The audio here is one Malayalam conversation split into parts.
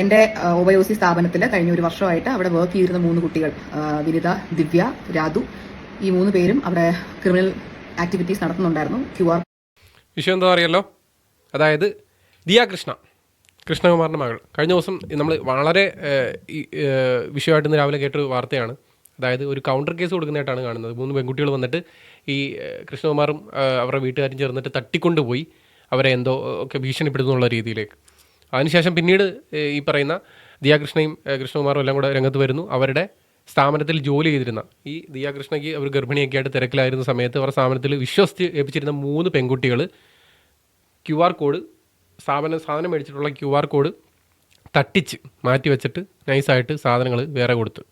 എന്റെ ഒബയോസി സ്ഥാപനത്തിൽ കഴിഞ്ഞ ഒരു വർഷമായിട്ട് അവിടെ വർക്ക് ചെയ്തിരുന്ന മൂന്ന് കുട്ടികൾ വിനിത ദിവ്യ രാധു ഈ മൂന്ന് പേരും അവിടെ ക്രിമിനൽ ആക്ടിവിറ്റീസ് നടത്തുന്നുണ്ടായിരുന്നു. ക്യു ആർ വിഷയം എന്താ അറിയാലോ? അതായത് ദിയ കൃഷ്ണ കൃഷ്ണകുമാറിന്റെ മകൾ. കഴിഞ്ഞ ദിവസം നമ്മൾ വളരെ വിഷയമായിട്ട് ഇന്ന് രാവിലെ കേട്ടൊരു വാർത്തയാണ്. അതായത് ഒരു കൗണ്ടർ കേസ് കൊടുക്കുന്നതായിട്ടാണ് കാണുന്നത്. മൂന്ന് പെൺകുട്ടികൾ വന്നിട്ട് ഈ കൃഷ്ണകുമാറും അവരുടെ വീട്ടുകാരും ചേർന്നിട്ട് തട്ടിക്കൊണ്ടുപോയി അവരെ എന്തോ ഒക്കെ ഭീഷണിപ്പെടുത്തുന്നുള്ള രീതിയിലേക്ക്. അതിനുശേഷം പിന്നീട് ഈ പറയുന്ന ദിയാകൃഷ്ണയും കൃഷ്ണകുമാറും എല്ലാം കൂടെ രംഗത്ത് വരുന്നു. അവരുടെ സ്ഥാപനത്തിൽ ജോലി ചെയ്തിരുന്ന ഈ ദിയാകൃഷ്ണയ്ക്ക് അവർ ഗർഭിണിയൊക്കെ ആയിട്ട് തിരക്കിലായിരുന്ന സമയത്ത് അവരുടെ സ്ഥാപനത്തിൽ വിശ്വസിച്ച് ഏൽപ്പിച്ചിരുന്ന മൂന്ന് പെൺകുട്ടികൾ ക്യു ആർ കോഡ് സ്ഥാപനം സാധനം മേടിച്ചിട്ടുള്ള ക്യു ആർ കോഡ് തട്ടിച്ച് മാറ്റി വെച്ചിട്ട് നൈസായിട്ട് സാധനങ്ങൾ വേറെ കൊടുത്ത്.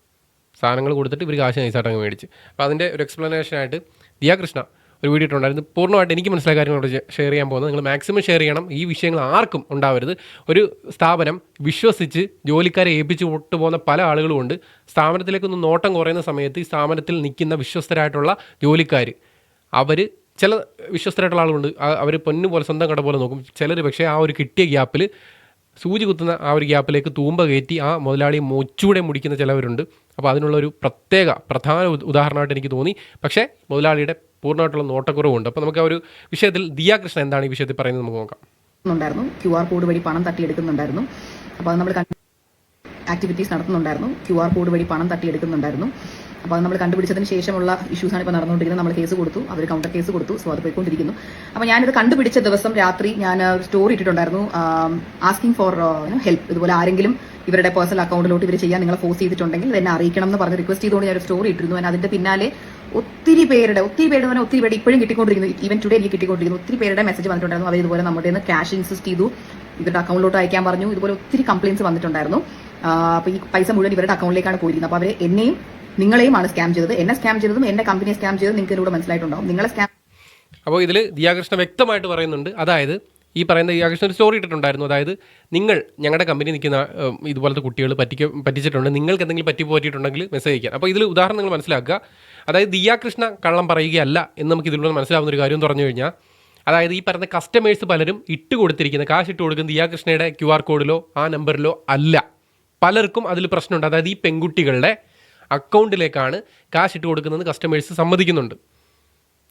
സാധനങ്ങൾ കൊടുത്തിട്ട് ഇവർ കാശ് നൈസായിട്ട് അങ്ങ് മേടിച്ച്. അപ്പോൾ അതിന്റെ ഒരു എക്സ്പ്ലനേഷനായിട്ട് ദിയാ കൃഷ്ണ ഒരു വീഡിയോ ഇട്ടുണ്ടായിരുന്നു പൂർണമായിട്ട് എനിക്ക് മനസ്സിലായ കാര്യങ്ങളോട് ഷെയർ ചെയ്യാൻ പോകുന്നത്. നിങ്ങൾ മാക്സിമം ഷെയർ ചെയ്യണം. ഈ വിഷയങ്ങൾ ആർക്കും ഉണ്ടാവരുത്. ഒരു സ്ഥാപനം വിശ്വസിച്ച് ജോലിക്കാരെ ഏൽപ്പിച്ച് വിട്ടുപോകുന്ന പല ആളുകളും ഉണ്ട്. സ്ഥാപനത്തിലേക്കൊന്ന് നോട്ടം കുറയുന്ന സമയത്ത് ഈ സ്ഥാപനത്തിൽ നിൽക്കുന്ന വിശ്വസ്തരായിട്ടുള്ള ജോലിക്കാർ അവർ ചില വിശ്വസ്തരായിട്ടുള്ള ആളുകളുണ്ട്. അവർ പൊന്നു പോലെ സ്വന്തം കട പോലെ നോക്കും. ചിലർ പക്ഷേ ആ ഒരു കിട്ടിയ ഗ്യാപ്പിൽ സൂചി കുത്തുന്ന ആ ഒരു ഗ്യാപ്പിലേക്ക് തൂമ്പ കയറ്റി ആ മുതലാളി മൊച്ചൂടെ മുടിക്കുന്ന ചിലവരുണ്ട്. അപ്പോൾ അതിനുള്ള ഒരു പ്രത്യേക പ്രധാന ഉദാഹരണമായിട്ട് എനിക്ക് തോന്നി. പക്ഷേ മുതലാളിയുടെ പൂർണമായിട്ടുള്ള നോട്ടക്കുറവുണ്ട്. അപ്പോൾ നമുക്ക് ആ ഒരു വിഷയത്തിൽ ദിയാകൃഷ്ണൻ എന്താണ് ഈ വിഷയത്തിൽ പറയുന്നത് നമുക്ക് നോക്കാം. ഉണ്ടായിരുന്നു ക്യു ആർ കോഡ് വഴി പണം തട്ടിയെടുക്കുന്നുണ്ടായിരുന്നു. അപ്പോൾ അത് നമ്മൾ ആക്ടിവിറ്റീസ് നടത്തുന്നുണ്ടായിരുന്നു. ക്യു ആർ കോഡ് വഴി പണം തട്ടിയെടുക്കുന്നുണ്ടായിരുന്നു. അപ്പോൾ അത് നമ്മൾ കണ്ടുപിടിച്ചതിന് ശേഷമുള്ള ഇഷ്യൂസാണ് ഇപ്പോൾ നടന്നുകൊണ്ടിരിക്കുന്നത്. നമ്മൾ കേസ് കൊടുത്തു. അവർ കൗണ്ടർ കേസ് കൊടുത്തു. സോ അത് പോയിക്കൊണ്ടിരിക്കുന്നു. അപ്പോൾ ഞാനിത് കണ്ടുപിടിച്ച ദിവസം രാത്രി ഞാൻ സ്റ്റോറി ഇട്ടിട്ടുണ്ടായിരുന്നു. ആസ്കിങ് ഫോർ ഹെൽപ്പ് ഇതുപോലെ ആരെങ്കിലും ഇവരുടെ പേഴ്സണൽ അക്കൗണ്ടിലോട്ട് ഇവർ ചെയ്യാൻ നിങ്ങളെ ഫോഴ്സ് ചെയ്തിട്ടുണ്ടെങ്കിൽ എന്നെ അറിയിക്കണം എന്ന് പറഞ്ഞ് റിക്വസ്റ്റ് ചെയ്തുകൊണ്ട് ഞാൻ ഒരു സ്റ്റോറി ഇട്ടിരുന്നു അതിന്റെ പിന്നാലെ ഒത്തിരി പേരുടെ ഒത്തിരി പേരുടെ പറഞ്ഞാൽ ഒത്തിരി പേര് ഇപ്പോഴും കിട്ടിക്കൊണ്ടിരിക്കുന്നു. ഈവൻ ടുഡേ എനിക്ക് കിട്ടിക്കൊണ്ടിരിക്കുന്നു. ഒത്തിരി പേരുടെ മെസ്സേജ് വന്നിട്ടുണ്ടായിരുന്നു. അവർ ഇതുപോലെ നമ്മുടെ നിന്ന് ക്യാഷ് ഇൻസിസ്റ്റ് ചെയ്തു. ഇവരുടെ അക്കൗണ്ടിലോട്ട് അയക്കാൻ പറഞ്ഞു. ഇതുപോലെ ഒത്തിരി കംപ്ലയിൻസ് വന്നിട്ടുണ്ടായിരുന്നു. അപ്പോൾ ഈ പൈസ മുഴുവൻ ഇവരുടെ അക്കൗണ്ടിലേക്കാണ് പോയിരിക്കുന്നത്. അപ്പോൾ അവർ എന്നെയും നിങ്ങളെയുമാണ് സ്കാം ചെയ്തത്. എന്നെ സ്കാം ചെയ്തതും എന്റെ കമ്പനിയെ സ്കാം ചെയ്തതും നിങ്ങൾക്ക് ഇതിലൂടെ മനസ്സിലായിട്ടുണ്ടാവും. നിങ്ങളെ സ്കാം അപ്പോൾ ഇതിൽ ദിയാകൃഷ്ണ വ്യക്തമായിട്ട് പറയുന്നുണ്ട്. അതായത് ഈ പറയുന്ന ദിയാകൃഷ്ണൻ ഒരു സ്റ്റോറി ഇട്ടിട്ടുണ്ടായിരുന്നു. അതായത് നിങ്ങൾ ഞങ്ങളുടെ കമ്പനി നിൽക്കുന്ന ഇതുപോലത്തെ കുട്ടികൾ പറ്റിക്ക പറ്റിച്ചിട്ടുണ്ട്. നിങ്ങൾക്ക് എന്തെങ്കിലും പറ്റി പോറ്റിയിട്ടുണ്ടെങ്കിൽ മെസ്സേജ് അയക്കാം അപ്പോൾ ഇതിൽ ഉദാഹരണം നിങ്ങൾ മനസ്സിലാക്കുക. അതായത് ദിയാകൃഷ്ണ കള്ളം പറയുകയല്ല എന്ന് നമുക്ക് ഇതിലൂടെ മനസ്സിലാവുന്ന ഒരു കാര്യം എന്ന് പറഞ്ഞു കഴിഞ്ഞാൽ അതായത് ഈ പറയുന്ന കസ്റ്റമേഴ്സ് പലരും ഇട്ട് കൊടുത്തിരിക്കുന്ന കാശ് ഇട്ട് കൊടുക്കുന്ന ദിയാകൃഷ്ണയുടെ ക്യു ആർ കോഡിലോ ആ നമ്പറിലോ അല്ല. പലർക്കും അതിൽ പ്രശ്നമുണ്ട്. അതായത് ഈ പെൺകുട്ടികളുടെ അക്കൗണ്ടിലേക്കാണ് കാശ് ഇട്ട് കൊടുക്കുന്നത് കസ്റ്റമേഴ്സ് സമ്മതിക്കുന്നുണ്ട്.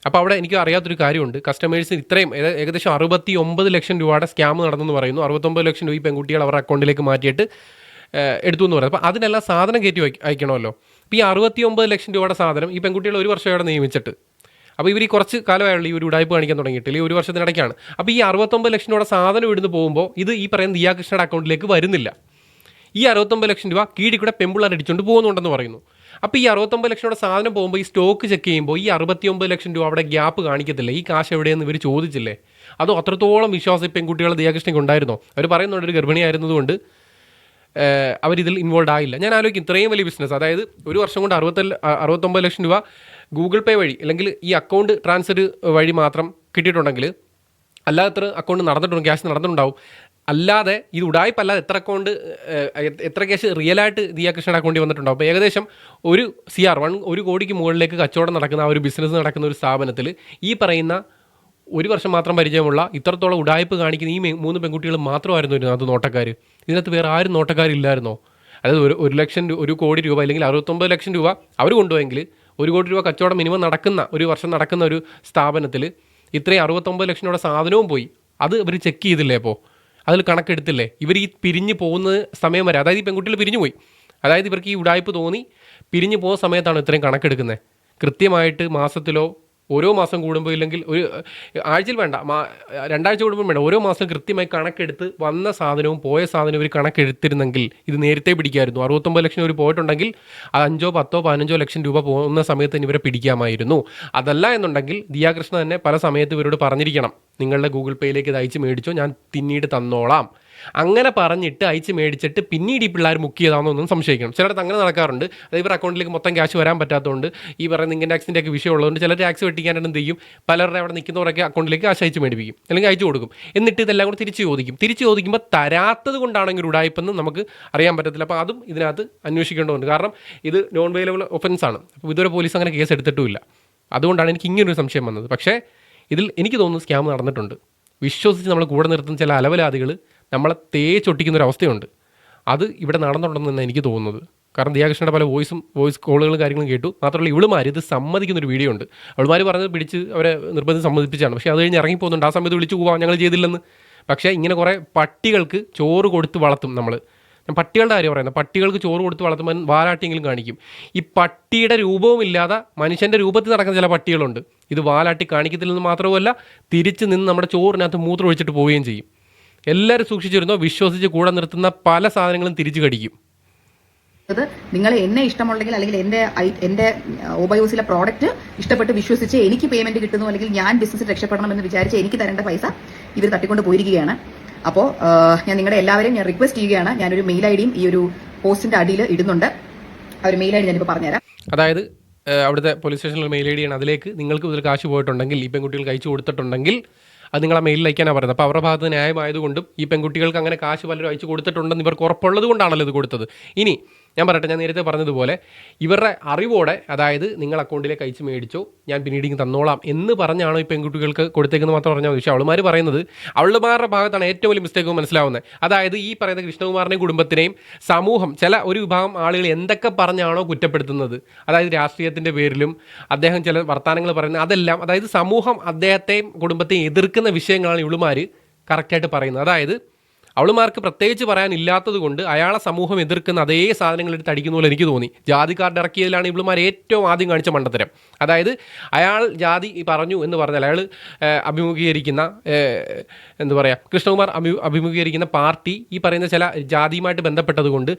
അപ്പോൾ അവിടെ എനിക്ക് അറിയാത്തൊരു കാര്യമുണ്ട്. കസ്റ്റമേഴ്സിന് ഇത്രയും ഏകദേശം അറുപത്തി ഒമ്പത് ലക്ഷം രൂപയുടെ സ്കാം നടന്നെന്ന് പറയുന്നു. അറുപത്തൊമ്പത് ലക്ഷം രൂപ ഈ പെൺകുട്ടികൾ അവരുടെ അക്കൗണ്ടിലേക്ക് മാറ്റിയിട്ട് എടുത്തു എന്ന് പറയുന്നത് അപ്പോൾ അതിനെല്ലാം സാധനം കയറ്റി അയക്കണമല്ലോ. അപ്പോൾ ഈ അറുപത്തി ഒമ്പത് ലക്ഷം രൂപയുടെ സാധനം ഈ പെൺകുട്ടികൾ ഒരു വർഷം അവിടെ നിയമിച്ചിട്ട്. അപ്പോൾ ഇവർ ഈ കുറച്ച് കാലമായുള്ള ഈ ഒരു ഉടായ്പ കാണിക്കാൻ തുടങ്ങിയിട്ട് ഈ ഒരു വർഷത്തിനിടയ്ക്കാണ്. അപ്പോൾ ഈ അറുപത്തൊമ്പത് ലക്ഷം രൂപയുടെ സാധനം ഇടുന്ന് പോകുമ്പോൾ ഇത് ഈ പറയുന്ന ദിയാകൃഷ്ണയുടെ അക്കൗണ്ടിലേക്ക് വരുന്നില്ല. ഈ അറുപത്തൊമ്പത് ലക്ഷം രൂപ കീഴിൽ കൂടെ പെമ്പിള്ളാർ അടിച്ചുകൊണ്ട് പോകുന്നുണ്ടെന്ന് പറയുന്നു. അപ്പോൾ ഈ അറുപത്തൊമ്പത് ലക്ഷം രൂപയുടെ സാധനം പോകുമ്പോൾ ഈ സ്റ്റോക്ക് ചെക്ക് ചെയ്യുമ്പോൾ ഈ അറുപത്തിയൊമ്പത് ലക്ഷം രൂപ അവിടെ ഗ്യാപ്പ് കാണിക്കത്തില്ല? ഈ കാശ് എവിടെയെന്ന് ഇവർ ചോദിച്ചില്ലേ? അതോ അത്രത്തോളം വിശ്വാസം ഈ പെൺകുട്ടികളെ ദിയാകൃഷ്ണയ്ക്ക് ഉണ്ടായിരുന്നോ അവർ പറയുന്നുണ്ട് ഒരു ഗർഭിണിയായിരുന്നതുകൊണ്ട് അവരിതിൽ ഇൻവോൾവ് ആയില്ല. ഞാൻ ആലോചിക്കും ഇത്രയും വലിയ ബിസിനസ് അതായത് ഒരു വർഷം കൊണ്ട് അറുപത്തി അറുപത്തൊമ്പത് ലക്ഷം രൂപ ഗൂഗിൾ പേ വഴി അല്ലെങ്കിൽ ഈ അക്കൗണ്ട് ട്രാൻസ്ഫർ വഴി മാത്രം കിട്ടിയിട്ടുണ്ടെങ്കിൽ അല്ലാത്ത അക്കൗണ്ട് നടന്നിട്ടുണ്ട് ക്യാഷ് നടന്നിട്ടുണ്ടാവും. അല്ലാതെ ഇത് ഉടായ്പല്ലാതെ എത്ര അക്കൗണ്ട് എത്ര ക്യാഷ് റിയലായിട്ട് ദിയാകൃഷ്ണയുടെ അക്കൗണ്ടിൽ വന്നിട്ടുണ്ടാവും അപ്പോൾ ഏകദേശം ഒരു സി ആർ വൺ ഒരു കോടിക്ക് മുകളിലേക്ക് കച്ചവടം നടക്കുന്ന ആ ഒരു ബിസിനസ് നടക്കുന്ന ഒരു സ്ഥാപനത്തിൽ ഈ പറയുന്ന ഒരു വർഷം മാത്രം പരിചയമുള്ള ഇത്രത്തോളം ഉടായ്പ് കാണിക്കുന്ന ഈ മൂന്ന് പെൺകുട്ടികൾ മാത്രമായിരുന്നു അത് നോട്ടക്കാർ ഇതിനകത്ത് വേറെ ആരും നോട്ടക്കാരില്ലായിരുന്നോ? അതായത് ഒരു ഒരു ലക്ഷം ഒരു കോടി രൂപ അല്ലെങ്കിൽ അറുപത്തൊമ്പത് ലക്ഷം രൂപ അവർ കൊണ്ടുപോയെങ്കിൽ ഒരു കോടി രൂപ കച്ചവടം മിനിമം നടക്കുന്ന ഒരു വർഷം നടക്കുന്ന ഒരു സ്ഥാപനത്തിൽ ഇത്രയും അറുപത്തൊമ്പത് ലക്ഷം രൂപയുടെ സാധനവും പോയി. അത് അവർ ചെക്ക് ചെയ്തില്ലേ അപ്പോൾ അതിൽ കണക്കെടുത്തില്ലേ? ഇവർ ഈ പിരിഞ്ഞു പോകുന്ന സമയം വരെ അതായത് ഈ പെൺകുട്ടികൾ പിരിഞ്ഞു പോയി. അതായത് ഇവർക്ക് ഈ ഉടായ്പ് തോന്നി പിരിഞ്ഞു പോകുന്ന സമയത്താണ് ഇത്രയും കണക്കെടുക്കുന്നത്. കൃത്യമായിട്ട് മാസത്തിലോ ഓരോ മാസം കൂടുമ്പോൾ ഇല്ലെങ്കിൽ ഒരു ആഴ്ചയിൽ വേണ്ട മാ- രണ്ടാഴ്ച കൂടുമ്പോൾ വേണ്ട ഓരോ മാസം കൃത്യമായി കണക്കെടുത്ത് വന്ന സാധനവും പോയ സാധനവും ഇവർ കണക്കെടുത്തിരുന്നെങ്കിൽ ഇത് നേരത്തെ പിടിക്കായിരുന്നു. അറുപത്തൊമ്പത് ലക്ഷം ഇവർ പോയിട്ടുണ്ടെങ്കിൽ അത് അഞ്ചോ പത്തോ പതിനഞ്ചോ ലക്ഷം രൂപ പോകുന്ന സമയത്ത് ഇവരെ പിടിക്കാമായിരുന്നു. അതല്ല എന്നുണ്ടെങ്കിൽ ദിയാകൃഷ്ണ തന്നെ പല സമയത്ത് ഇവരോട് പറഞ്ഞിരിക്കണം. നിങ്ങളുടെ ഗൂഗിൾ പേയിലേക്ക് ഇത് അയച്ച് മേടിച്ചോ ഞാൻ പിന്നീട് തന്നോളാം. അങ്ങനെ പറഞ്ഞിട്ട് അയച്ച് മേടിച്ചിട്ട് പിന്നീട് ഈ പിള്ളേർ മുക്ക് ചെയ്താണെന്നൊന്നും സംശയിക്കണം. ചിലടത്ത് അങ്ങനെ നടക്കാറുണ്ട്. അത് ഇവർ അക്കൗണ്ടിലേക്ക് മൊത്തം ക്യാഷ് വരാൻ പറ്റാത്തതുകൊണ്ട് ഈ പറയുന്ന ഇൻകം ടാക്സിന്റെ ഒക്കെ വിഷയമുള്ളതുകൊണ്ട് ചിലർ ടാക്സ് വെട്ടിക്കാനായിട്ട് എന്ത് ചെയ്യും? പലരുടെ അവിടെ നിൽക്കുന്നവരൊക്കെ അക്കൗണ്ടിലേക്ക് കാശ് അയച്ച് മേടിപ്പിക്കും. അല്ലെങ്കിൽ അയച്ചു കൊടുക്കും. എന്നിട്ട് ഇതെല്ലാം കൂടി തിരിച്ച് ചോദിക്കും. തിരിച്ച് ചോദിക്കുമ്പോൾ തരാത്തത് കൊണ്ടാണെങ്കിൽ ഉടായ്പെന്ന് നമുക്ക് അറിയാൻ പറ്റത്തില്ല. അപ്പോൾ അതും ഇതിനകത്ത് അന്വേഷിക്കേണ്ടതുണ്ട്. കാരണം ഇത് നോൺ വെയിലബിൾ ഒഫൻസാണ് അപ്പോൾ ഇതുവരെ പോലീസ് അങ്ങനെ കേസ് എടുത്തിട്ടുമില്ല. അതുകൊണ്ടാണ് എനിക്ക് ഇങ്ങനൊരു സംശയം വന്നത്. പക്ഷേ ഇതിൽ എനിക്ക് തോന്നുന്നു സ്കാം നടന്നിട്ടുണ്ട്. വിശ്വസിച്ച് നമ്മൾ കൂടെ നിർത്തുന്ന ചില അലവലാദികൾ നമ്മളെ തേച്ചൊട്ടിക്കുന്ന ഒരു അവസ്ഥയുണ്ട്. അത് ഇവിടെ നടന്നിട്ടുണ്ടെന്ന് എനിക്ക് തോന്നുന്നത്. കാരണം ദിയാകൃഷ്ണയുടെ പല വോയിസും വോയിസ് കോളുകളും കാര്യങ്ങളും കേട്ടു. മാത്രമല്ല ഇവളുമാർ ഇത് സമ്മതിക്കുന്ന ഒരു വീഡിയോ ഉണ്ട്. അവളുമാർ പറഞ്ഞത് പിടിച്ച് അവരെ നിർബന്ധം സമ്മതിപ്പിച്ചാണ്. പക്ഷേ അത് കഴിഞ്ഞ് ഇറങ്ങി പോകുന്നുണ്ട് ആ സമയത്ത് വിളിച്ചു പോവാം ഞങ്ങൾ ചെയ്തില്ലെന്ന്. പക്ഷേ ഇങ്ങനെ കുറേ പട്ടികൾക്ക് ചോറ് കൊടുത്ത് വളർത്തും നമ്മൾ ഞാൻ പട്ടികളുടെ കാര്യം പറയുന്നത്. പട്ടികൾക്ക് ചോറ് കൊടുത്ത് വളർത്തുമ്പോൾ വാലാട്ടിയെങ്കിലും കാണിക്കും. ഈ പട്ടിയുടെ രൂപവും ഇല്ലാതെ മനുഷ്യന്റെ രൂപത്തിൽ നടക്കുന്ന ചില പട്ടികളുണ്ട്. ഇത് വാലാട്ടി കാണിക്കത്തില്ലെന്ന് മാത്രമല്ല തിരിച്ച് നിന്ന് നമ്മുടെ ചോറിനകത്ത് മൂത്രം ഒഴിച്ചിട്ട് പോവുകയും ചെയ്യും. എല്ലാവരും സൂക്ഷിച്ചിരുന്നോ? വിശ്വസിച്ച് കൂടെ നിർത്തുന്ന പല സാധനങ്ങളും തിരിച്ചു കടിക്കും. നിങ്ങൾ എന്നെ ഇഷ്ടമുണ്ടെങ്കിൽ അല്ലെങ്കിൽ എന്റെ എന്റെ ഓബയോസിലെ പ്രോഡക്റ്റ് ഇഷ്ടപ്പെട്ട് വിശ്വസിച്ച് എനിക്ക് പേയ്മെന്റ് കിട്ടുന്നു അല്ലെങ്കിൽ ഞാൻ ബിസിനസ് രക്ഷപ്പെടണം എന്ന് വിചാരിച്ച് എനിക്ക് തരേണ്ട പൈസ ഇവർ തട്ടിക്കൊണ്ട് പോയിരിക്കുകയാണ്. അപ്പോൾ ഞാൻ നിങ്ങളുടെ എല്ലാവരെയും ഞാൻ റിക്വസ്റ്റ് ചെയ്യുകയാണ്. ഞാനൊരു മെയിൽ ഐ ഡിയും ഈ ഒരു പോസ്റ്റിന്റെ അടിയിൽ ഇടുന്നുണ്ട്. ആ ഒരു മെയിൽ ഐ ഡി ഞാനിപ്പോൾ പറഞ്ഞുതരാം. അതായത് അവിടുത്തെ പോലീസ് സ്റ്റേഷനിൽ മെയിൽ ഐ ഡിയാണ് അതിലേക്ക് നിങ്ങൾക്ക് ഇതിൽ കാശ് പോയിട്ടുണ്ടെങ്കിൽ ഈ പെൺകുട്ടികൾക്ക് അയച്ചു കൊടുത്തിട്ടുണ്ടെങ്കിൽ അത് നിങ്ങൾ ആ മെയിലിൽ അയക്കാനാണ് പറയുന്നത്. അപ്പോൾ അവരുടെ ഭാഗത്ത് ന്യായമായതുകൊണ്ടും ഈ പെൺകുട്ടികൾക്ക് അങ്ങനെ കാശ് പലരും അയച്ചു കൊടുത്തിട്ടുണ്ടെന്ന് ഇവർക്ക് ഉറപ്പുള്ളത് കൊണ്ടാണല്ലോ ഇത് കൊടുത്തത്. ഇനി ഞാൻ പറയട്ടെ ഞാൻ നേരത്തെ പറഞ്ഞതുപോലെ ഇവരുടെ അറിവോടെ അതായത് നിങ്ങൾ അക്കൗണ്ടിലേക്ക് അയച്ച് മേടിച്ചോ ഞാൻ പിന്നീട് ഇങ്ങ് തന്നോളാം എന്ന് പറഞ്ഞാണോ ഈ പെൺകുട്ടികൾക്ക് കൊടുത്തേക്കെന്ന് മാത്രം പറഞ്ഞാൽ പക്ഷേ അവളുമാർ പറയുന്നത് അവളുമാരുടെ ഭാഗത്താണ് ഏറ്റവും വലിയ മിസ്റ്റേക്ക് മനസ്സിലാവുന്നത്. അതായത് ഈ പറയുന്ന കൃഷ്ണകുമാറിനെയും കുടുംബത്തിനെയും സമൂഹം ചില ഒരു വിഭാഗം ആളുകൾ എന്തൊക്കെ പറഞ്ഞാണോ കുറ്റപ്പെടുത്തുന്നത്. അതായത് രാഷ്ട്രീയത്തിന്റെ പേരിലും അദ്ദേഹം ചില വർത്തമാനങ്ങൾ പറയുന്നത് അതെല്ലാം അതായത് സമൂഹം അദ്ദേഹത്തെയും കുടുംബത്തെയും എതിർക്കുന്ന വിഷയങ്ങളാണ് ഇവളുമാർ കറക്റ്റായിട്ട് പറയുന്നത്. അതായത് അവളുമാർക്ക് പ്രത്യേകിച്ച് പറയാനില്ലാത്തത് കൊണ്ട് അയാളെ സമൂഹം എതിർക്കുന്ന അതേ സാധനങ്ങൾ എടുത്ത് അടിക്കുന്ന പോലെ എനിക്ക് തോന്നി. ജാതിക്കാരുടെ ഇറക്കിയതിലാണ് ഇവളുമാർ ഏറ്റവും ആദ്യം കാണിച്ച മണ്ടത്തരം. അതായത് അയാൾ ജാതി പറഞ്ഞു എന്ന് പറഞ്ഞാൽ അയാൾ അഭിമുഖീകരിക്കുന്ന എന്താ പറയുക കൃഷ്ണകുമാർ അഭി അഭിമുഖീകരിക്കുന്ന പാർട്ടി ഈ പറയുന്ന ചില ജാതിയുമായിട്ട് ബന്ധപ്പെട്ടതുകൊണ്ട്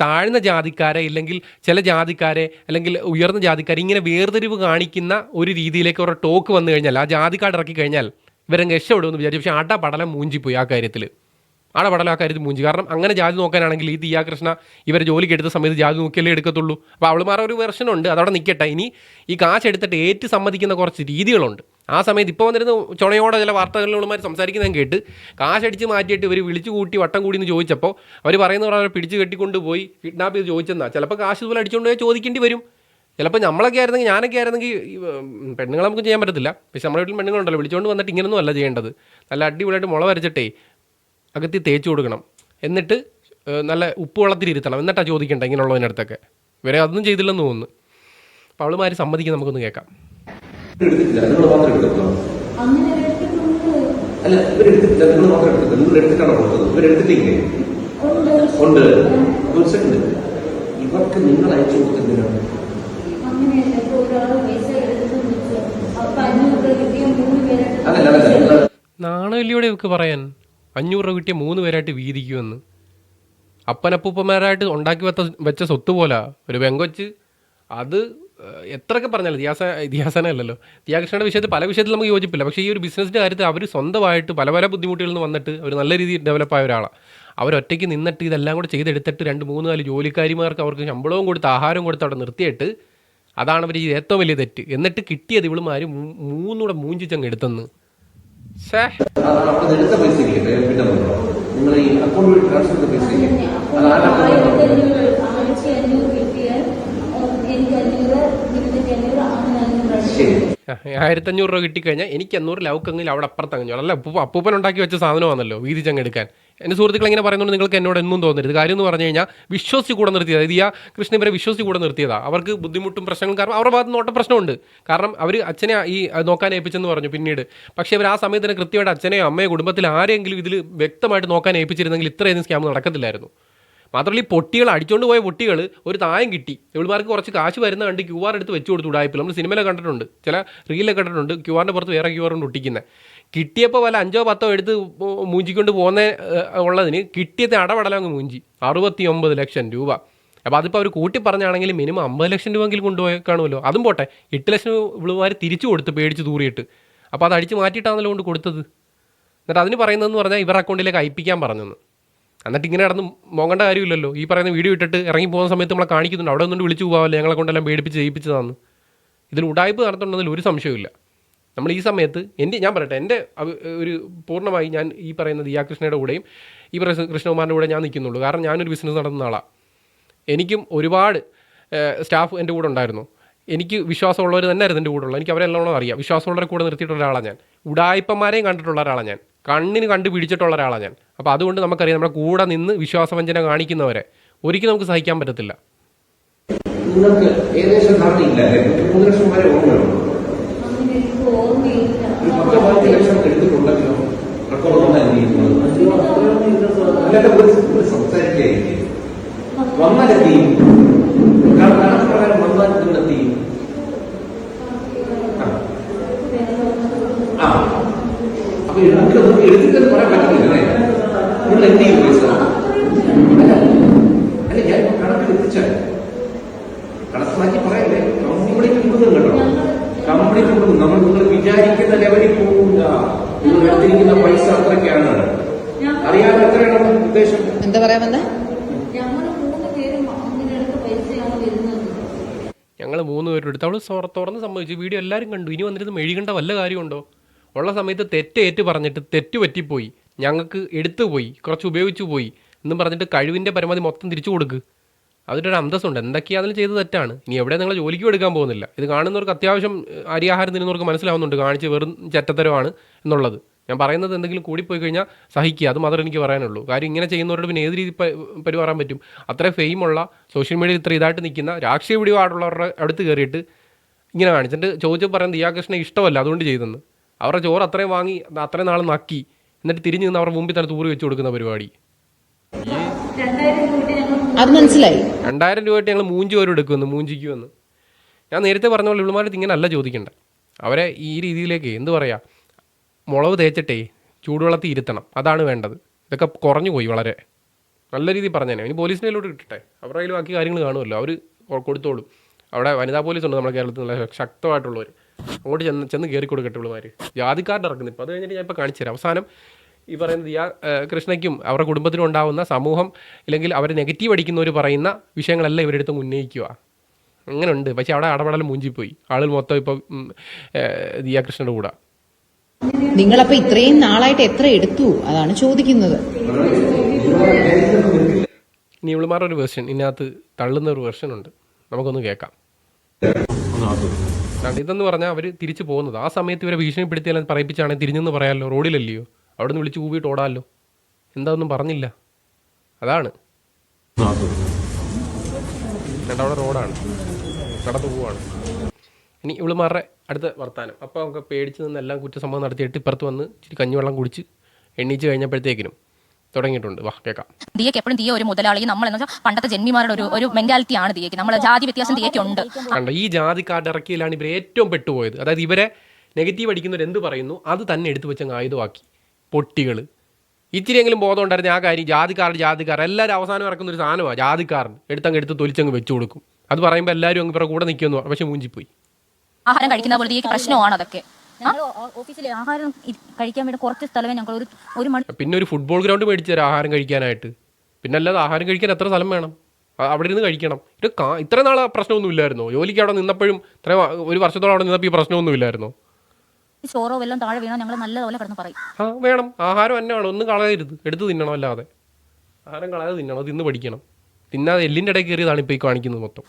താഴ്ന്ന ജാതിക്കാരെ ഇല്ലെങ്കിൽ ചില ജാതിക്കാരെ അല്ലെങ്കിൽ ഉയർന്ന ജാതിക്കാരെ ഇങ്ങനെ വേർതിരിവ് കാണിക്കുന്ന ഒരു രീതിയിലേക്ക് ഒരു ടോക്ക് വന്നു കഴിഞ്ഞാൽ ആ ജാതി കാർഡ് ഇറക്കി കഴിഞ്ഞാൽ ഇവരങ്ങ് രക്ഷപ്പെടുമെന്ന് വിചാരിച്ചു. പക്ഷേ അട പടലം മൂഞ്ചിപ്പോയി ആ കാര്യത്തിൽ ആടെ പടലോ ആ കാര്യത്തിൽ മൂഞ്ചി. കാരണം അങ്ങനെ ജാതി നോക്കാനാണെങ്കിൽ ഈ ദിയാ കൃഷ്ണ ഇവരെ ജോലിക്ക് എടുത്ത സമയത്ത് ജാതി നോക്കിയല്ലേ എടുക്കത്തുള്ളൂ. അപ്പോൾ അവളുമാരുടെ ഒരു വെർഷൻ ഉണ്ട് അതവിടെ നിൽക്കട്ടെ ഇനി ഈ കാശ് എടുത്തിട്ട് ഏറ്റ് സമ്മതിക്കുന്ന കുറച്ച് രീതികളുണ്ട്. ആ സമയത്ത് ഇപ്പോൾ വന്നിരുന്ന ചുണയോടെ ചില വാർത്തകളിലുള്ളമാർ സംസാരിക്കുന്നത് കേട്ട് കാശടിച്ച് മാറ്റിയിട്ട് ഇവർ വിളിച്ചു കൂട്ടി വട്ടം കൂടി എന്ന് ചോദിച്ചപ്പോൾ അവർ പറയുന്ന പറഞ്ഞാൽ പിടിച്ച് കെട്ടിക്കൊണ്ട് പോയി കിഡ്നാപ്പ് ചെയ്ത് ചോദിച്ചെന്നാ. ചിലപ്പോൾ കാശ് ഇതുപോലെ അടിച്ചുകൊണ്ട് പോയി ചോദിക്കേണ്ടി വരും. ചിലപ്പോൾ നമ്മളൊക്കെ ആയിരുന്നെങ്കിൽ ഞാനൊക്കെ ആയിരുന്നെങ്കിൽ പെണ്ണുങ്ങളെ നമുക്ക് ചെയ്യാൻ പറ്റത്തില്ല. പക്ഷെ നമ്മുടെ വീട്ടിൽ പെണ്ണുങ്ങളുണ്ടല്ലോ വിളിച്ചുകൊണ്ട് വന്നിട്ട് ഇങ്ങനൊന്നും അല്ല ചെയ്യേണ്ടത്. നല്ല അടിപൊളിയായിട്ട് മുള വരച്ചിട്ടേ അകത്തി തേച്ച് കൊടുക്കണം. എന്നിട്ട് നല്ല ഉപ്പ് വെള്ളത്തിൽ ഇരുത്തണം. എന്നിട്ടാണ് ചോദിക്കേണ്ട ഇങ്ങനെയുള്ളതിനടുത്തൊക്കെ ഇവരെ അതൊന്നും ചെയ്തില്ലെന്ന് തോന്നുന്നു. അപ്പോൾ അവളുമാർ സമ്മതിക്കും നമുക്കൊന്ന് കേൾക്കാം. അല്ല ഇവരെടുത്തിട്ടില്ല. നിങ്ങൾ മാത്രം എടുത്തിട്ടില്ല. നിങ്ങൾ എടുത്തിട്ടാണോ കൊടുത്തത്? ഇവരെടുത്തിട്ടില്ലേ? ഉണ്ട്. ഉണ്ട് ഒരു സെക്കൻഡ് ഇവർക്ക് നിങ്ങൾ അയച്ചു നാണമില്ലയോടെ പറയാൻ. അഞ്ഞൂറ് രൂപ കിട്ടിയ മൂന്ന് പേരായിട്ട് വീതിക്കുമെന്ന്. അപ്പനപ്പൂപ്പന്മാരായിട്ട് ഉണ്ടാക്കി വെത്ത വെച്ച സ്വത്ത് പോലെ ഒരു വെങ്കൊച്ച് അത് എത്രയൊക്കെ പറഞ്ഞാലും ഇതിഹാസ ഇതിഹാസന അല്ലല്ലോ ദിയാകൃഷ്ണയുടെ വിഷയത്തിൽ പല വിഷയത്തിൽ നമുക്ക് യോജിപ്പില്ല. പക്ഷേ ഈ ഒരു ബിസിനസ്സിന്റെ കാര്യത്തിൽ അവർ സ്വന്തമായിട്ട് പല പല ബുദ്ധിമുട്ടുകളിൽ നിന്ന് വന്നിട്ട് അവർ നല്ല രീതിയിൽ ഡെവലപ്പായ ഒരാളാണ് അവരൊറ്റയ്ക്ക് നിന്നിട്ട് ഇതെല്ലാം കൂടെ ചെയ്തെടുത്തിട്ട് രണ്ട് മൂന്ന് നാല് ജോലിക്കാരിമാർക്ക് അവർക്ക് ശമ്പളവും കൊടുത്ത് ആഹാരവും കൊടുത്ത് അവിടെ നിർത്തിയിട്ട് അതാണ് അവർ ഏറ്റവും വലിയ തെറ്റ്. എന്നിട്ട് കിട്ടിയത് ഇവളുമാർ മൂന്നൂടെ മൂഞ്ചിച്ചങ്ങ് എടുത്തെന്ന്. എടുത്ത പൈസ ഇരിക്കട്ടെ പിന്നെ നോക്കാം നിങ്ങൾ ഈ അക്കൗണ്ട് വഴി ട്രാൻസ്ഫർ ചെയ്ത പൈസ ഇല്ലേ? അത് ആരുടെ ആയിരത്തി? അഞ്ഞൂറ് ആയിരത്തഞ്ഞൂറ് രൂപ കിട്ടിക്കഴിഞ്ഞാൽ എനിക്ക് അഞ്ഞൂറ് ലൗക്കെങ്കിൽ അവിടെ അപ്പുറത്ത് അങ്ങ് അല്ല അപ്പൂപ്പൻ ഉണ്ടാക്കി വെച്ച സാധനമാണല്ലോ വീതിച്ചങ്ങ് എടുക്കാൻ എന്റെ സുഹൃത്തുക്കൾ ഇങ്ങനെ പറയുന്നുണ്ട് നിങ്ങൾക്ക് എന്നോട് എന്നും തോന്നരുത്. കാര്യം എന്ന് പറഞ്ഞു കഴിഞ്ഞാൽ വിശ്വസിച്ച് കൂടെ നിർത്തിയത്. ഈ ആ കൃഷ്ണ ഇവരെ വിശ്വസിച്ച് കൂടെ നിർത്തിയതാണ് അവർക്ക് ബുദ്ധിമുട്ടും പ്രശ്നങ്ങളും കാരണം അവരുടെ ഭാഗത്ത് നോട്ട പ്രശ്നമുണ്ട്. കാരണം അവർ അച്ഛനെ ഈ നോക്കാൻ ഏൽപ്പിച്ചെന്ന് പറഞ്ഞു പിന്നീട്. പക്ഷേ അവർ ആ സമയത്ത് തന്നെ കൃത്യമായിട്ട് അച്ഛനെയോ അമ്മയോ കുടുംബത്തിൽ ആരെങ്കിലും ഇതിൽ വ്യക്തമായിട്ട് നോക്കാൻ ഏൽപ്പിച്ചിരുന്നെങ്കിൽ ഇത്രയൊന്നും സ്കാം നടക്കത്തില്ലായിരുന്നു. മാത്രമല്ല ഈ പൊട്ടികൾ അടിച്ചുകൊണ്ട് പോയ പൊട്ടികൾ ഒരു തായം കിട്ടി. ഇവൾമാർക്ക് കുറച്ച് കാശ് വരുന്ന കണ്ട് ക്യു ആർ എടുത്ത് വെച്ച് കൊടുത്തു. ഉടായ്പിൽ നമ്മൾ സിനിമയിലൊക്കെ കണ്ടിട്ടുണ്ട്. ചില റീലൊക്കെ കണ്ടിട്ടുണ്ട്. ക്യു ആറിന്റെ പുറത്ത് വേറെ ക്യു ആർ കൊണ്ട് ഒട്ടിക്കുന്നത് കിട്ടിയപ്പോൾ വല്ല അഞ്ചോ പത്തോ എടുത്ത് മൂഞ്ചിക്കൊണ്ട് പോകുന്ന ഉള്ളതിന് കിട്ടിയത് അടപടലം അങ്ങ് മൂഞ്ചി. അറുപത്തി ഒമ്പത് ലക്ഷം രൂപ. അപ്പോൾ അതിപ്പോൾ അവർ കൂട്ടി പറഞ്ഞാണെങ്കിൽ മിനിമം അമ്പത് ലക്ഷം രൂപയെങ്കിലും കൊണ്ടുപോയി കാണുമല്ലോ. അതും പോട്ടെ എട്ട് ലക്ഷം ഇവളുമാർ തിരിച്ചു കൊടുത്ത് പേടിച്ച് തൂറിയിട്ട്. അപ്പോൾ അത് അടിച്ച് മാറ്റിയിട്ടാണല്ലോ കൊണ്ട് കൊടുത്തത്. എന്നിട്ട് അതിന് പറയുന്നതെന്ന് പറഞ്ഞാൽ ഇവരുടെ അക്കൗണ്ടിലേക്ക് അയപ്പിക്കാൻ പറഞ്ഞെന്ന്. എന്നിട്ട് ഇങ്ങനെ നടന്ന് മോങ്ങേണ്ട കാര്യമില്ലല്ലോ. ഈ പറയുന്ന വീഡിയോ ഇട്ടിട്ട് ഇറങ്ങി പോകുന്ന സമയത്ത് നമ്മളെ കാണിക്കുന്നുണ്ട്. അവിടെ ഒന്നുകൊണ്ട് വിളിച്ചു പോകാമല്ലോ ഞങ്ങളെ കൊണ്ടെല്ലാം പേടിപ്പിച്ച് ജയിപ്പിച്ചതാണ് ഇതിൽ ഉടായ്പ നടത്തുന്നതിൽ ഒരു സംശയമില്ല നമ്മൾ ഈ സമയത്ത് എന്റെ ഞാൻ പറയട്ടെ എന്റെ ഒരു പൂർണമായി ഞാൻ ഈ പറയുന്ന ദിയാകൃഷ്ണയുടെ കൂടെയും ഈ കൃഷ്ണകുമാറിന്റെ കൂടെ ഞാൻ നിൽക്കുന്നുള്ളൂ. കാരണം ഞാനൊരു ബിസിനസ് നടത്തുന്ന ആളാണ് എനിക്കും ഒരുപാട് സ്റ്റാഫ് എന്റെ കൂടെ ഉണ്ടായിരുന്നു. എനിക്ക് വിശ്വാസമുള്ളവർ തന്നെ ആയിരുന്നു എന്റെ കൂടെ ഉള്ളത് എനിക്ക് അവരെല്ലാം അറിയാം. വിശ്വാസമുള്ളവരെ കൂടെ നിർത്തിയിട്ടുള്ള ഒരാളാണ് ഞാൻ. ഉടായ്പന്മാരെയും കണ്ടിട്ടുള്ള ഒരാളാണ് ഞാൻ. കണ്ണിന് കണ്ടു പിടിച്ചിട്ടുള്ള ഒരാളാണ് ഞാൻ. അപ്പോൾ അതുകൊണ്ട് നമുക്കറിയാം നമ്മുടെ കൂടെ നിന്ന് വിശ്വാസവഞ്ചന കാണിക്കുന്നവരെ ഒരിക്കലും നമുക്ക് സഹിക്കാൻ പറ്റത്തില്ല. ഓർമ്മയില്ല ഒരു പത്ത് പതിനഞ്ച് ലക്ഷം എടുത്തിട്ടുണ്ടല്ലോ റെക്കോർഡ് വന്നിരിക്കുന്നത് അല്ലാതെ ഒരു ഒരു സംസാരിക്കായിരിക്കും വന്നാലെത്തി വന്നാൽ ആ. അപ്പൊ നമുക്ക് എടുത്തിട്ടെന്ന് പറയാൻ പറ്റില്ല നിങ്ങൾ എന്ത് ചെയ്യും പൈസ അല്ല അല്ല ഞാൻ ഇപ്പൊ കണക്ക് എത്തിച്ചാൽ കണക്ക് മാറ്റി പറയല്ലേ കംപ്ലീറ്റ് കൊടുക്കും കേട്ടോ കംപ്ലീറ്റ് കൊടുക്കും നമ്മൾ നിങ്ങൾ വിചാരിക്കുന്ന ലെവലിൽ പോകില്ല നിങ്ങൾ എടുത്തിരിക്കുന്ന പൈസ അത്രയ്ക്കാണ് അറിയാതെ എത്രയാണ് ഉദ്ദേശം എന്താ പറയാമെന്ന് ഞങ്ങൾ മൂന്ന് പേരുടെ അടുത്ത് അവൾ തുറന്ന് സംഭവിച്ചു വീഡിയോ എല്ലാവരും കണ്ടു. ഇനി വന്നിരുന്ന് മെഴുകേണ്ട വല്ല കാര്യമുണ്ടോ? ഉള്ള സമയത്ത് തെറ്റേറ്റ് പറഞ്ഞിട്ട് തെറ്റ് പറ്റിപ്പോയി. ഞങ്ങൾക്ക് എടുത്തു പോയി. കുറച്ച് ഉപയോഗിച്ചു പോയി. എന്നും പറഞ്ഞിട്ട് കഴിവിന്റെ പരമാവധി മൊത്തം തിരിച്ചു കൊടുക്ക്. അതിന്റെ അന്തസ്സുണ്ട്. എന്തൊക്കെയാണെങ്കിലും ചെയ്ത് തെറ്റാണ്. ഇനി എവിടെ നിങ്ങൾ ജോലിക്ക് എടുക്കാൻ പോകുന്നില്ല. ഇത് കാണുന്നവർക്ക് അത്യാവശ്യം അരിയാഹാരം തിന്നുന്നവർക്ക് മനസ്സിലാവുന്നുണ്ട്. കാണിച്ച് വെറും ചറ്റത്തരമാണ് എന്നുള്ളത്. ഞാൻ പറയുന്നത് എന്തെങ്കിലും കൂടിപ്പോയി കഴിഞ്ഞാൽ സഹിക്കുക. അത് മാത്രമേ എനിക്ക് പറയാനുള്ളൂ. കാര്യം ഇങ്ങനെ ചെയ്യുന്നവരോട് പിന്നെ ഏത് രീതി പെരുമാറാൻ പറ്റും? അത്ര ഫെയിമുള്ള സോഷ്യൽ മീഡിയയിൽ ഇത്ര ഇതായിട്ട് നിൽക്കുന്ന രാഷ്ട്രീയ പിടിപാടുള്ളവരുടെ അടുത്ത് കയറിയിട്ട് ഇങ്ങനെ കാണിച്ചിട്ട് ചോദിച്ചു പറയുന്നത് ദിയാകൃഷ്ണനെ ഇഷ്ടമല്ല അതുകൊണ്ട് ചെയ്തെന്ന്. അവരുടെ ചോറ് അത്രയും വാങ്ങി അത്രയും നാൾ നക്കി. എന്നിട്ട് തിരിഞ്ഞ് നിന്ന് അവരുടെ മുമ്പിൽ തന്നെ തൂറി വെച്ച് കൊടുക്കുന്ന പരിപാടി. രണ്ടായിരം രൂപ ഞങ്ങൾ അത് മനസ്സിലായി. രണ്ടായിരം രൂപയായിട്ട് ഞങ്ങൾ മൂഞ്ചി വരും എടുക്കുമെന്ന് മൂഞ്ചിക്കുമെന്ന്. ഞാൻ നേരത്തെ പറഞ്ഞ പോലെ ഇവളുമാരത്ത് ഇങ്ങനെ അല്ല ചോദിക്കേണ്ട. അവരെ ഈ രീതിയിലേക്ക് എന്ത് പറയാ? മുളക് തേച്ചിട്ടേ ചൂടുവെള്ളത്തിൽ ഇരുത്തണം. അതാണ് വേണ്ടത്. ഇതൊക്കെ കുറഞ്ഞു പോയി വളരെ. നല്ല രീതിയിൽ പറഞ്ഞേനെ. ഇനി പോലീസിന്റെ കയ്യിലോട്ട് കിട്ടട്ടെ അവരുടെ കയ്യിൽ ബാക്കി കാര്യങ്ങൾ കാണുമല്ലോ. അവർ കൊടുത്തോളും. അവിടെ വനിതാ പോലീസ് ഉണ്ട് നമ്മുടെ കേരളത്തിൽ നല്ല ശക്തമായിട്ടുള്ളവർ അങ്ങോട്ട് ചെന്ന് ചെന്ന് കയറി കൊടുക്കട്ടെ ഇവളുമാർ ജാതിക്കാരുടെ ഇറക്കുന്നത് ഇപ്പോൾ അത് കഴിഞ്ഞിട്ട് ഞാൻ ഇപ്പോൾ കാണിച്ചു തരാം. അവസാനം ഈ പറയുന്നത് യാ കൃഷ്ണയ്ക്കും അവരുടെ കുടുംബത്തിനും ഉണ്ടാവുന്ന സമൂഹം ഇല്ലെങ്കിൽ അവരെ നെഗറ്റീവ് അടിക്കുന്നവർ പറയുന്ന വിഷയങ്ങളെല്ലാം ഇവരെടുത്തും ഉന്നയിക്കുക. അങ്ങനെ ഉണ്ട് പക്ഷേ അവിടെ അടപടൽ മൂഞ്ചിപ്പോയി. ആളുകൾ മൊത്തം ഇപ്പം ദിയാ കൃഷ്ണയുടെ കൂടെ. നിങ്ങളപ്പോ ഇത്രയും നാളായിട്ട് എത്ര എടുത്തു? അതാണ് ചോദിക്കുന്നത്. ഇനി ഇവളുമാരുടെ ഒരു വേർഷൻ ഇതിനകത്ത് തള്ളുന്ന ഒരു വേർഷൻ ഉണ്ട്. നമുക്കൊന്ന് കേൾക്കാം. ഇതെന്ന് പറഞ്ഞാൽ അവർ തിരിച്ചു പോകുന്നത്. ആ സമയത്ത് ഇവരെ ഭീഷണിപ്പെടുത്തിയാലും പറയിപ്പിച്ചാണെങ്കിൽ തിരിഞ്ഞെന്ന് പറയാമല്ലോ റോഡിലല്ലയോ? അവിടെ നിന്ന് വിളിച്ച് കൂവിയിട്ട് ഓടാമല്ലോ എന്താ ഒന്നും പറഞ്ഞില്ല. അതാണ്. അവിടെ റോഡാണ്. നടന്നു പോവാണ്. ഇനി ഇവളുമാരുടെ അടുത്ത വർത്താനം. അപ്പോൾ നമുക്ക് പേടിച്ച് നിന്ന് എല്ലാം കുറ്റസംഭവം നടത്തിയിട്ട് ഇപ്പുറത്ത് വന്ന് ഇച്ചിരി കഞ്ഞിവെള്ളം കുടിച്ച് എണ്ണീച്ച് കഴിഞ്ഞപ്പോഴത്തേക്കിനും തുടങ്ങിയിട്ടുണ്ട്. വാ കേൾക്കാം. ദിയക്ക് എപ്പോഴും ദിയ ഒരു മുതലാളി നമ്മൾ എന്ന് വെച്ചാൽ പണ്ടത്തെ ജന്മിമാരുടെ ഒരു ഒരു മെന്റാലിറ്റി ആണ് ദിയക്ക് നമ്മൾ ജാതി വ്യത്യാസം ദിയക്ക് ഉണ്ട്. കണ്ടോ ഈ ജാതി കാർഡ് ഇറക്കിയിലാണ് ഇവർ ഏറ്റവും പെട്ടുപോയത്. അതായത് ഇവരെ നെഗറ്റീവ് അടിക്കുന്നവർ എന്ത് പറയുന്നു? അത് തന്നെ എടുത്തു വെച്ച ആയുധമാക്കി. പൊട്ടികൾ ഇത്തിരിയെങ്കിലും ബോധം ഉണ്ടായിരുന്ന ആ കാര്യം ജാതിക്കാരുടെ ജാതിക്കാർ എല്ലാവരും അവസാനം ഇറക്കുന്ന ഒരു സാധനമാണ് ജാതിക്കാരൻ എടുത്തങ്ങ് എടുത്ത് തൊലിച്ചങ്ങ് വെച്ചു കൊടുക്കും. അത് പറയുമ്പോൾ എല്ലാവരും അങ്ങ് ഇവരുടെ കൂടെ നിൽക്കുന്നു. പക്ഷെ മൂഞ്ചിപ്പോയി. ആഹാരം കഴിക്കുന്ന പോലെ പ്രശ്നമാണ് അതൊക്കെ. ഞങ്ങൾ ഓഫീസിൽ ആഹാരം കഴിക്കാൻ വേണ്ടി കുറച്ച് സ്ഥലമേ ഞങ്ങൾ ഒരു ഒരു മണി പിന്നെ ഒരു ഫുട്ബോൾ ഗ്രൗണ്ട് മേടിച്ചു തരാം ആഹാരം കഴിക്കാനായിട്ട്. പിന്നെ അല്ലാതെ ആഹാരം കഴിക്കാൻ എത്ര സ്ഥലം വേണം? അവിടെ ഇരുന്ന് കഴിക്കണം. ഇത് കാ ഇത്ര നാൾ പ്രശ്നമൊന്നും ഇല്ലായിരുന്നോ? ജോലിക്ക് അവിടെ നിന്നപ്പോഴും ഇത്ര ഒരു വർഷത്തോളം അവിടെ നിന്നപ്പോൾ ഈ പ്രശ്നമൊന്നും ഇല്ലായിരുന്നോ? ചോറോ വല്ലതും താഴെ വീണാൽ ഞങ്ങൾ നല്ലതുപോലെ കിടന്ന് പറയും. ആ വേണം. ആഹാരം തന്നെയാണ് ഒന്നും കളയരുത്. എടുത്ത് തിന്നണം അല്ലാതെ. ആഹാരം കളയാതെ തിന്നണം. തിന്ന് പഠിക്കണം. തിന്നാതെ എല്ലിന്റെ ഇടയിൽ കയറിയതാണ് ഇപ്പോൾ ഈ കാണിക്കുന്നത് മൊത്തം.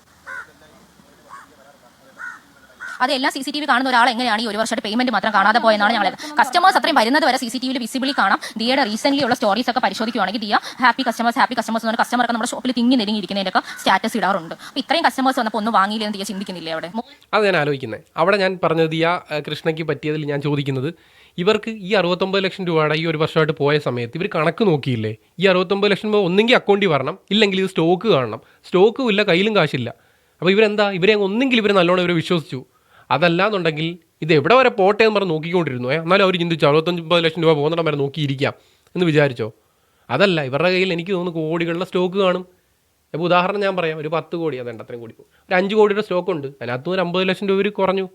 അത് എല്ലാം സി സി ടി വി കാണുന്ന ഒരാൾ എങ്ങനെയാണ് ഈ ഒരു വർഷത്തെ പേയ്മെന്റ് മാത്രം കാണാതെ പോയെന്നാണ് ഞങ്ങൾ കസ്റ്റമേഴ്സ് അത്രയും വരുന്നത് വരെ സി സി ടി വിയിൽ വിസിബിളി കാണാം. ദിയയുടെ റീസെന്റ് ഉള്ള സ്റ്റോറീസ് ഒക്കെ പരിശോധിക്കുകയാണെങ്കിൽ Diya happy customers happy customers എന്ന് കസ്റ്റമർക്ക് നമ്മുടെ ഷോപ്പിൽ തിങ്ങി നെരുങ്ങിയിരിക്കുന്നതിന്റെ ഒക്കെ സ്റ്റാറ്റസ് ഇടാറുണ്ട്. അപ്പോൾ ഇത്രയും കസ്റ്റമേഴ്സ് വന്നപ്പോൾ ഒന്നും വാങ്ങിയില്ലെന്ന് ദിയ ചിന്തിക്കുന്നില്ലേ അവിടെ? അത് ഞാൻ ആലോചിക്കുന്നത് അവിടെ ഞാൻ പറഞ്ഞത് ദിയ കൃഷ്ണയ്ക്ക് പറ്റിയതിൽ ഞാൻ ചോദിക്കുന്നത് ഇവർക്ക് ഈ അറുപത്തൊമ്പത് ലക്ഷം രൂപയുടെ ഈ ഒരു വർഷമായിട്ട് പോയ സമയത്ത് ഇവർ കണക്ക് നോക്കിയില്ലേ? ഈ അറുപത്തൊമ്പത് ലക്ഷം രൂപ ഒന്നെങ്കിൽ അക്കൗണ്ടിൽ വരണം ഇല്ലെങ്കിൽ ഇത് സ്റ്റോക്ക് കാണണം. സ്റ്റോക്കും ഇല്ല കയ്യിലും കാശില്ല. അപ്പോൾ ഇവരെന്താ? ഇവരെ ഒന്നെങ്കിൽ ഇവർ നല്ലോണം ഇവരെ വിശ്വസിച്ചു. അതല്ലാന്നുണ്ടെങ്കിൽ ഇത് എവിടെ വരെ പോട്ടെ എന്ന് പറഞ്ഞ് നോക്കിക്കൊണ്ടിരുന്നു. എന്നാലും അവർ ചിന്തിച്ചു അറുപത്തൊമ്പത് ലക്ഷം രൂപ പോകുന്നിടം വരെ നോക്കിയിരിക്കാം എന്ന് വിചാരിച്ചോ? അതല്ല ഇവരുടെ കയ്യിൽ എനിക്ക് തോന്നുന്നു കോടികളുടെ സ്റ്റോക്ക് കാണും. ഇപ്പോൾ ഉദാഹരണം ഞാൻ പറയാം ഒരു പത്ത് കോടി അത് അത്രയും കോടി പോകും. ഒരു അഞ്ച് കോടിയുടെ സ്റ്റോക്ക് ഉണ്ട് അതിനകത്ത് ഒരു അമ്പത് ലക്ഷം രൂപ കുറഞ്ഞു.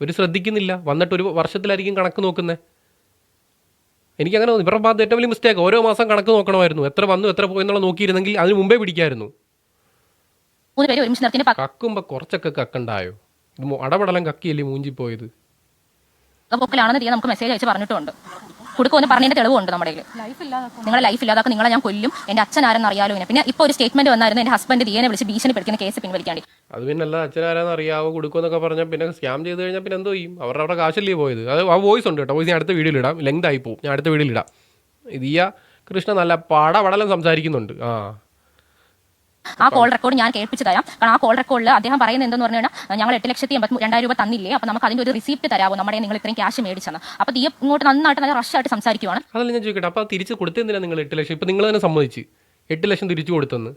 ഇവർ ശ്രദ്ധിക്കുന്നില്ല വന്നിട്ട് ഒരു വർഷത്തിലായിരിക്കും കണക്ക് നോക്കുന്നത് എനിക്കങ്ങനെ തോന്നുന്നു ഇവരുടെ ഭാഗത്ത് ഏറ്റവും വലിയ മിസ്റ്റേക്ക് ഓരോ മാസം കണക്ക് നോക്കണമായിരുന്നു. എത്ര വന്നു എത്ര പോയി എന്നുള്ള നോക്കിയിരുന്നെങ്കിൽ അതിന് മുമ്പേ പിടിക്കായിരുന്നു. കക്കുമ്പോൾ കുറച്ചൊക്കെ കക്കണ്ടായോ? ഇത് അടപടലം കക്കിയല്ലേ മൂഞ്ചി പോയത് പക്കലാണെന്ന് നമുക്ക് മെസ്സേജ് അയച്ച് പറഞ്ഞിട്ടുണ്ട്. കൊടുക്കുമെന്ന് പറഞ്ഞതിന്റെ തെളിവുണ്ട് നമ്മുടെ നിങ്ങളെ ലൈഫ് ഇല്ലാതാക്കും നിങ്ങളെ ഞാൻ കൊല്ലും. എന്റെ അച്ഛൻ ആരെന്ന് അറിയാലോ പിന്നെ പിന്നെ ഇപ്പോ ഒരു സ്റ്റേറ്റ്മെന്റ് വന്നായിരുന്നു എന്റെ ഹസ്ബൻഡ് ദിയനെ വിളിച്ച് ഭീഷണി പിടിക്കുന്ന കേസ് പിൻവലിക്കാണ്ട്. അത് പിന്നെ അല്ല അച്ഛൻ ആരാന്ന് അറിയാവോ? കൊടുക്കുമെന്നൊക്കെ പറഞ്ഞ പിന്നെ സ്കാം ചെയ്ത് കഴിഞ്ഞാൽ പിന്നെ എന്തോ ചെയ്യും? അവരുടെ അവിടെ കാശല്ലേ പോയത്. അത് ആ വോയിസ് ഉണ്ട് കേട്ടോ. വോയിസ് ഞാൻ അടുത്ത വീഡിയോയിൽ ഇടാം. ലെങ്ത് ആയി പോകും ഞാൻ അടുത്ത വീഡിയോയിൽ ഇടാം. ദിയ കൃഷ്ണ നല്ല പടപടലം സംസാരിക്കുന്നുണ്ട്. ആ. ആ കോൾ റെക്കോർഡ് ഞാൻ കേൾപ്പിച്ച് തരാം. കാരണം ആ കോൾ റെക്കോർഡിൽ അദ്ദേഹം പറയുന്നത് എന്തെന്ന് പറഞ്ഞാൽ ഞങ്ങൾ എട്ട് ലക്ഷത്തി എൺപത്തി രണ്ടായിരം രൂപ തന്നില്ലേ? അപ്പോൾ നമുക്ക് അതിന്റെ ഒരു റിസീപ്റ്റ് തരാമോ നമ്മുടെ നിങ്ങൾ ഇത്രയും ക്യാഷ് മേടിച്ചെന്ന്. അപ്പോൾ തീയ ഇങ്ങോട്ട് നന്നായിട്ട് നല്ല റഷ് ആയിട്ട് സംസാരിക്കുവാണ്. അതല്ല ഞാൻ ചോദിക്കട്ടെ അപ്പോൾ തിരിച്ച് കൊടുത്തില്ല നിങ്ങൾ എട്ട് ലക്ഷം? ഇപ്പൊ നിങ്ങൾ തന്നെ സമ്മതിച്ച്. എട്ട് ലക്ഷം തിരിച്ചു കൊടുത്തെന്ന്.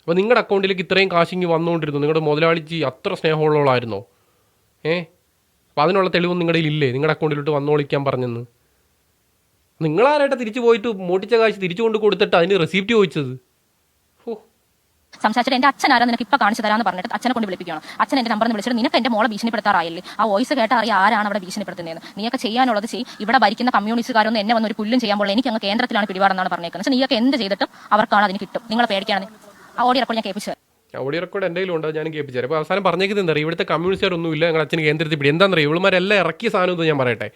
അപ്പോൾ നിങ്ങളുടെ അക്കൗണ്ടിലേക്ക് ഇത്രയും കാശിങ്ങി വന്നുകൊണ്ടിരുന്നു നിങ്ങളുടെ മുതലാളിച്ച് അത്ര സ്നേഹമുള്ളവളായിരുന്നോ? ഏ? അപ്പോൾ അതിനുള്ള തെളിവും നിങ്ങളുടെ ഇല്ലേ? നിങ്ങളുടെ അക്കൗണ്ടിലോട്ട് വന്നോളിക്കാൻ പറഞ്ഞെന്ന്. നിങ്ങളാരായിട്ട് തിരിച്ചു പോയിട്ട് മോട്ടിച്ച കാശ് തിരിച്ചു കൊണ്ട് കൊടുത്തിട്ട് അതിന് റെസിപ്റ്റ് ചോദിച്ചത്? സംസാരിച്ചിട്ട് അച്ഛൻ ആരാ നിനക്ക് ഇപ്പൊ കാണിച്ചു തരാന്ന് പറഞ്ഞിട്ട് അച്ഛനെ കൊണ്ട് വിളിപ്പിക്കണം അച്ഛൻ എന്റെ നമ്പറിൽ വിളിച്ചിട്ട് നിനക്ക് എന്റെ മോളെ ഭീഷണിപ്പെടുത്താറായില്ലേ? ആ വോയിസ് കേട്ട അറിയാം ആരാണ് അവിടെ ഭീഷണിപ്പെടുത്തുന്നത് നീയൊക്കെ ചെയ്യാനുള്ളത് ചെയ്യും ഇവിടെ ഭരിക്കുന്ന കമ്മ്യൂണിസ്റ്റുകാരൊന്നും എന്നെ വന്നൊരു പുല്ലും ചെയ്യാൻ പോലെ എനിക്ക് അങ്ങ് കേന്ദ്രത്തിലാണ് പിടിപാടെന്നാണ് പറഞ്ഞേക്കുന്നത്. പക്ഷേ നീയൊക്കെ എന്ത് ചെയ്തിട്ടും അവർക്കാണ് അതിന് കിട്ടും. നിങ്ങളെ പേടിക്കാണ് ആ ഓഡിയോ റെക്കോർഡ് ഞാൻ കേൾപ്പിച്ചത് ഓഡിയോ റെക്കോർഡ് എന്റെ കയ്യിലുണ്ട് ഞാൻ കേൾപ്പിച്ചു അപ്പോൾ അവസാനം പറഞ്ഞേക്കുന്നത് എന്താ? ഇവിടുത്തെ കമ്മ്യൂണിസ്റ്റുകാരൊന്നുമില്ല ഞങ്ങൾ അച്ഛന് കേന്ദ്രത്തിൽ പിടി. എന്താണെന്ന് പറയുക ഇവളുമാരെല്ലാം ഇറക്കിയ സാധനം എന്ന് ഞാൻ പറയട്ടെ.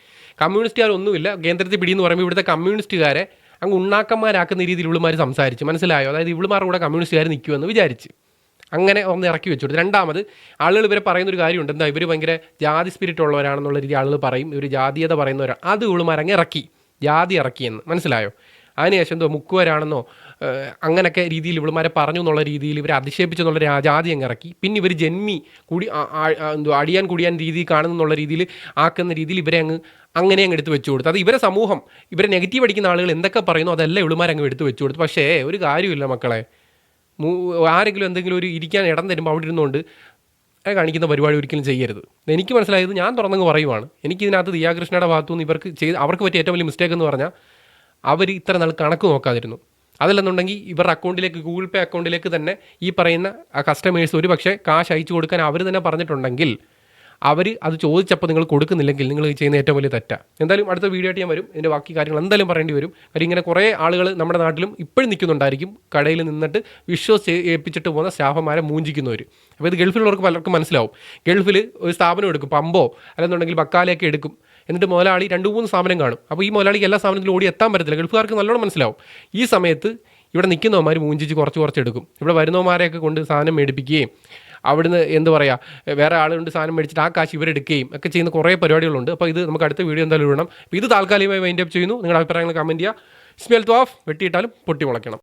കമ്മ്യൂണിസ്റ്റുകാരൊന്നുമില്ല കേന്ദ്രത്തിൽ പിടി എന്ന് പറയുമ്പോൾ ഇവിടുത്തെ കമ്മ്യൂണിസ്റ്റുകാരെ അങ്ങ് ഉണ്ണാക്കന്മാരാക്കുന്ന രീതിയിൽ ഇവളുമാർ സംസാരിച്ചു. മനസ്സിലായോ? അതായത് ഇവളുമാരുടെ കൂടെ കമ്മ്യൂണിസ്റ്റുകാർ നിൽക്കുമെന്ന് വിചാരിച്ച്. അങ്ങനെ ഒന്ന് ഇറക്കി വെച്ചു രണ്ടാമത് ആളുകൾ ഇവരെ പറയുന്ന ഒരു കാര്യമുണ്ട്. എന്താ? ഇവർ ഭയങ്കര ജാതി സ്പിരിറ്റ് ഉള്ളവരാണെന്നുള്ള രീതി ആളുകൾ പറയും. ഇവർ ജാതീയത പറയുന്നവരാണ് അത് ഇവളുമാരങ്ങ് ഇറക്കി. ജാതി ഇറക്കിയെന്ന്. മനസ്സിലായോ? അതിനുശേഷം എന്തോ മുക്കുവരാണെന്നോ ഏഹ്, അങ്ങനെയൊക്കെ രീതിയിൽ ഇവളുമാരെ പറഞ്ഞു എന്നുള്ള രീതിയിൽ ഇവരെ അധിക്ഷേപിച്ചെന്നുള്ള രാജാതി അങ്ങ് ഇറക്കി. പിന്നെ ഇവർ ജന്മി കൂടി എന്തോ അടിയാൻ കുടിയാൻ രീതി കാണുന്നു എന്നുള്ള രീതിയിൽ ആക്കുന്ന രീതിയിൽ ഇവരെ അങ്ങ് അങ്ങനെ അങ്ങ് എടുത്ത് വെച്ചു കൊടുത്തു. അത് ഇവരെ സമൂഹം ഇവരെ നെഗറ്റീവ് അടിക്കുന്ന ആളുകൾ എന്തൊക്കെ പറയുന്നു അതെല്ലാം ഇവളുമാരങ്ങ് എടുത്ത് വെച്ചു കൊടുത്തു. പക്ഷേ ഒരു കാര്യമില്ല മക്കളെ. ആരെങ്കിലും എന്തെങ്കിലും ഒരു ഇരിക്കാൻ ഇടം തരുമ്പോൾ അവിടെ ഇരുന്നുകൊണ്ട് കാണിക്കുന്ന പരിപാടി ഒരിക്കലും ചെയ്യരുത്. എനിക്ക് മനസ്സിലായത് ഞാൻ തുറന്നങ്ങ് പറയുവാണ്. എനിക്കിതിനകത്ത് ദിയാകൃഷ്ണയുടെ ഭാഗത്തുനിന്ന് ഇവർക്ക് ചെയ്ത് അവർക്ക് പറ്റിയ ഏറ്റവും വലിയ മിസ്റ്റേക്ക് എന്ന് പറഞ്ഞാൽ അവർ ഇത്ര നാൾ കണക്ക് നോക്കാതിരുന്നു. അതല്ലെന്നുണ്ടെങ്കിൽ ഇവരുടെ അക്കൗണ്ടിലേക്ക് ഗൂഗിൾ പേ അക്കൗണ്ടിലേക്ക് തന്നെ ഈ പറയുന്ന കസ്റ്റമേഴ്സ് ഒരു പക്ഷേ കാശ് അയച്ചു കൊടുക്കാൻ അവർ തന്നെ പറഞ്ഞിട്ടുണ്ടെങ്കിൽ അവർ അത് ചോദിച്ചപ്പോൾ നിങ്ങൾ കൊടുക്കുന്നില്ലെങ്കിൽ നിങ്ങൾ ചെയ്യുന്ന ഏറ്റവും വലിയ തെറ്റാ. എന്തായാലും അടുത്ത വീഡിയോ ആയിട്ട് ഞാൻ വരും. ഇതിന്റെ ബാക്കി കാര്യങ്ങൾ എന്തായാലും പറയേണ്ടി വരും. കാര്യം ഇങ്ങനെ കുറേ ആളുകൾ നമ്മുടെ നാട്ടിലും ഇപ്പോഴും നിൽക്കുന്നുണ്ടായിരിക്കും. കടയിൽ നിന്നിട്ട് വിശ്വസ് ഏൽപ്പിച്ചിട്ട് പോകുന്ന സ്റ്റാഫന്മാരെ മൂഞ്ചിക്കുന്നവർ അപ്പോൾ ഇത് ഗൾഫിലുള്ളവർക്ക് പലർക്കും മനസ്സിലാവും. ഗൾഫിൽ ഒരു സ്ഥാപനം എടുക്കും പമ്പോ അല്ലെന്നുണ്ടെങ്കിൽ ബക്കാലയൊക്കെ എടുക്കും. എന്നിട്ട് മുതലാളി രണ്ട് മൂന്ന് സാധനം കാണും. അപ്പോൾ ഈ മുതലാളിക്ക് എല്ലാ സ്ഥാപനത്തിലും ഓടി എത്താൻ പറ്റത്തില്ല. ഗൾഫുകാർക്ക് നല്ലോണം മനസ്സിലാവും. ഈ സമയത്ത് ഇവിടെ നിൽക്കുന്നവന്മാർ മൂഞ്ചിച്ച് കുറച്ച് കുറച്ച് എടുക്കും. ഇവിടെ വരുന്നവന്മാരെയൊക്കെ കൊണ്ട് സാധനം മേടിപ്പിക്കുകയും അവിടുന്ന് എന്ത് പറയുക വേറെ ആളുകൊണ്ട് സാധനം മേടിച്ചിട്ട് ആ കാശ് ഇവരെടുക്കുകയും ഒക്കെ ചെയ്യുന്ന കുറേ പരിപാടികളുണ്ട്. അപ്പോൾ ഇത് നമുക്ക് അടുത്ത വീഡിയോ എന്തായാലും ഇടണം. ഇത് താൽക്കാലികമായി വൈൻഡ് അപ്പ് ചെയ്യുന്നു. നിങ്ങളുടെ അഭിപ്രായങ്ങൾ കമന്റ് ചെയ്യുക. സ്മെൽ ഓഫ് വെട്ടിയിട്ടാലും പൊട്ടി മുളയ്ക്കണം.